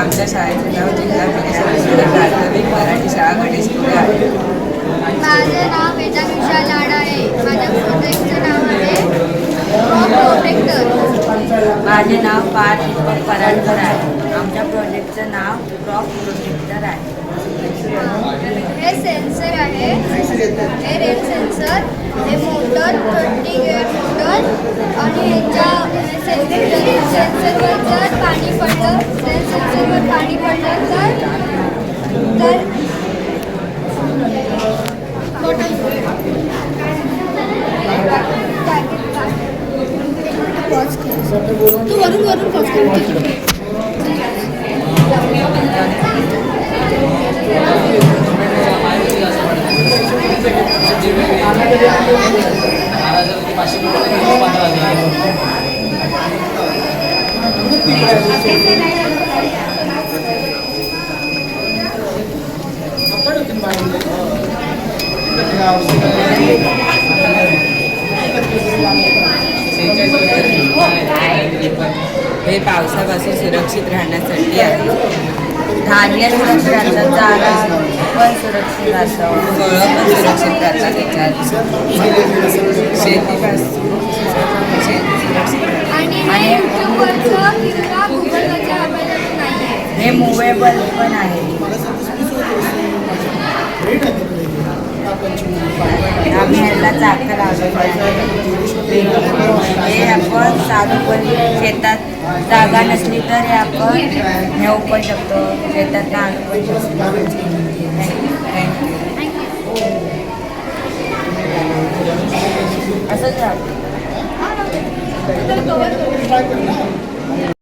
आमच्या शाळेचे नाव जिल्हा परिषद प्राथमिक मराठी शाळा गणेशपुरे आहे. माझे नाव वेदा विशाल लाड आहे. माझ्या प्रोजेक्टचं नाव आहे माझे नाव पार्थ दीपक पराडकर आहे. आमच्या प्रोजेक्टचं नाव क्रॉप प्रोटेक्टर आहे. हे सेन्सर आहे. हे रेन सेन्सर सेन्सरवर जर पाणी पडलं त्या सेन्सरवर पाणी पडलं तर तर तू वरून वरून पॉज कर. हे पावसापासून सुरक्षित राहण्यासाठी आहे. धान्य सुरक्षित राहतं जागा पण सुरक्षित राहतं फळं पण सुरक्षित राहतात त्याच्यात शेतीपासून शेती सुरक्षित राहते. आणि हे यूट्यूबवरचं किंवा गुगलवरचं अवेलेबल नाही आहे हे मुवेबल पण आहे. आम्ही ह्याला चाकं लावलेलं हे आपण चालू पण शेतात जागा नसली तर हे आपण हे पण शकतो. शेतात आणू पण शकतो. असंच